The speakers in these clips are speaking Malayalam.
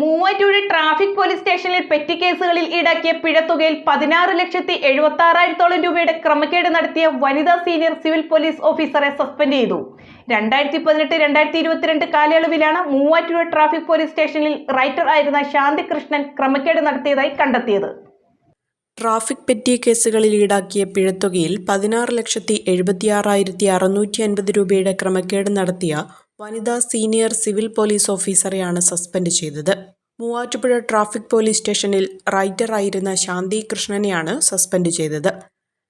മൂവാറ്റൂര് ട്രാഫിക് പോലീസ് സ്റ്റേഷനിൽ പെറ്റി കേസുകളിൽ ഈടാക്കിയ പിഴത്തുകയിൽ പതിനാറ് ലക്ഷത്തി എഴുപത്തി ആറായിരത്തോളം രൂപയുടെ ക്രമക്കേട് നടത്തിയ വനിതാ സീനിയർ സിവിൽ പോലീസ് ഓഫീസറെ സസ്പെൻഡ് ചെയ്തു. രണ്ടായിരത്തി പതിനെട്ട് രണ്ടായിരത്തി ഇരുപത്തിരണ്ട് കാലയളവിലാണ് മൂവാറ്റൂർ ട്രാഫിക് പോലീസ് സ്റ്റേഷനിൽ റൈറ്റർ ആയിരുന്ന ശാന്തി കൃഷ്ണൻ ക്രമക്കേട് നടത്തിയതായി കണ്ടെത്തിയത്. ട്രാഫിക് പെറ്റി കേസുകളിൽ ഈടാക്കിയ പിഴത്തുകയിൽ പതിനാറ് ലക്ഷത്തി എഴുപത്തിയാറായിരത്തി അറുന്നൂറ്റി അൻപത് രൂപയുടെ ക്രമക്കേട് നടത്തിയ വനിതാ സീനിയർ സിവിൽ പോലീസ് ഓഫീസറെയാണ് സസ്പെൻഡ് ചെയ്തത്. മൂവാറ്റുപുഴ ട്രാഫിക് പോലീസ് സ്റ്റേഷനിൽ റൈറ്ററായിരുന്ന ശാന്തി കൃഷ്ണനെയാണ് സസ്പെൻഡ് ചെയ്തത്.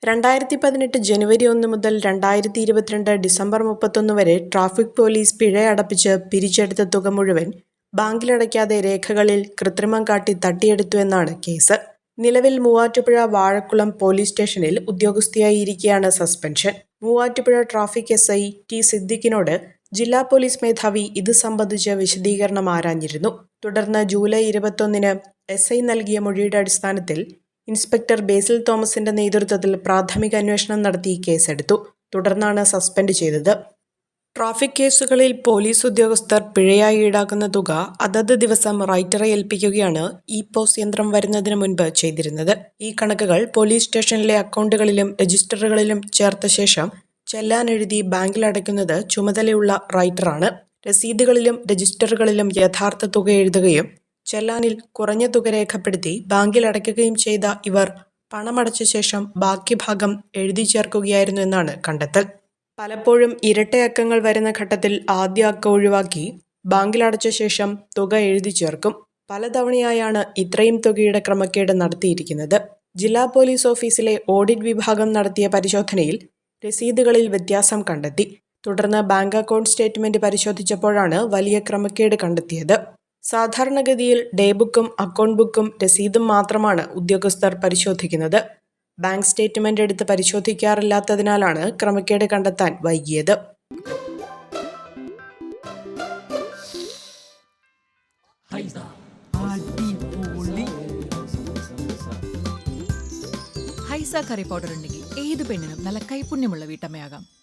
രണ്ടായിരത്തി പതിനെട്ട് ജനുവരി ഒന്ന് മുതൽ രണ്ടായിരത്തി ഇരുപത്തിരണ്ട് ഡിസംബർ മുപ്പത്തൊന്ന് വരെ ട്രാഫിക് പോലീസ് പിഴ അടപ്പിച്ച് പിരിച്ചെടുത്ത തുക മുഴുവൻ ബാങ്കിലടയ്ക്കാതെ രേഖകളിൽ കൃത്രിമം കാട്ടി തട്ടിയെടുത്തു എന്നാണ് കേസ്. നിലവിൽ മൂവാറ്റുപുഴ വാഴക്കുളം പോലീസ് സ്റ്റേഷനിൽ ഉദ്യോഗസ്ഥയായിരിക്കെയാണ് suspension. Muvattupuzha traffic S I T സിദ്ദിഖിനോട് ജില്ലാ പോലീസ് മേധാവി ഇത് സംബന്ധിച്ച് വിശദീകരണം ആരാഞ്ഞിരുന്നു. തുടർന്ന് ജൂലൈ ഇരുപത്തൊന്നിന് എസ് ഐ നൽകിയ മൊഴിയുടെ അടിസ്ഥാനത്തിൽ ഇൻസ്പെക്ടർ ബേസിൽ തോമസിന്റെ നേതൃത്വത്തിൽ പ്രാഥമിക അന്വേഷണം നടത്തി കേസെടുത്തു. തുടർന്നാണ് സസ്പെൻഡ് ചെയ്തത്. ട്രാഫിക് കേസുകളിൽ പോലീസ് ഉദ്യോഗസ്ഥർ പിഴയായി ഈടാക്കുന്ന തുക അതത് ദിവസം റൈറ്ററെ ഏൽപ്പിക്കുകയാണ് ഇ പോസ് യന്ത്രം വരുന്നതിന് മുൻപ് ചെയ്തിരുന്നത്. ഈ കണക്കുകൾ പോലീസ് സ്റ്റേഷനിലെ അക്കൗണ്ടുകളിലും രജിസ്റ്ററുകളിലും ചേർത്ത ശേഷം ചെല്ലാൻ എഴുതി ബാങ്കിൽ അടയ്ക്കുന്നത് ചുമതലയുള്ള റൈറ്ററാണ്. രസീതുകളിലും രജിസ്റ്ററുകളിലും യഥാർത്ഥ തുക എഴുതുകയും ചെല്ലാനിൽ കുറഞ്ഞ തുക രേഖപ്പെടുത്തി ബാങ്കിൽ അടയ്ക്കുകയും ചെയ്ത ഇവർ പണമടച്ച ശേഷം ബാക്കി ഭാഗം എഴുതി ചേർക്കുകയായിരുന്നു എന്നാണ് കണ്ടെത്തൽ. പലപ്പോഴും ഇരട്ട അക്കങ്ങൾ വരുന്ന ഘട്ടത്തിൽ ആദ്യ അക്കം ഒഴിവാക്കി ബാങ്കിൽ അടച്ച ശേഷം തുക എഴുതി ചേർക്കും. പലതവണയായാണ് ഇത്രയും തുകയുടെ ക്രമക്കേട് നടത്തിയിരിക്കുന്നത്. ജില്ലാ പോലീസ് ഓഫീസിലെ ഓഡിറ്റ് വിഭാഗം നടത്തിയ പരിശോധനയിൽ രസീതുകളിൽ വ്യത്യാസം കണ്ടെത്തി. തുടർന്ന് ബാങ്ക് അക്കൗണ്ട് സ്റ്റേറ്റ്മെന്റ് പരിശോധിച്ചപ്പോഴാണ് വലിയ ക്രമക്കേട് കണ്ടെത്തിയത്. സാധാരണഗതിയിൽ ഡേ ബുക്കും അക്കൗണ്ട് ബുക്കും രസീതും മാത്രമാണ് ഉദ്യോഗസ്ഥർ പരിശോധിക്കുന്നത്. ബാങ്ക് സ്റ്റേറ്റ്മെന്റ് എടുത്ത് പരിശോധിക്കാറില്ലാത്തതിനാലാണ് ക്രമക്കേട് കണ്ടെത്താൻ വൈകിയത്. ഹൈസ. കറി പൗഡർ ഉണ്ടെങ്കിൽ ഏത് പെണ്ണിനും നല്ല കൈപുണ്യമുള്ള വീട്ടമ്മയാകാം.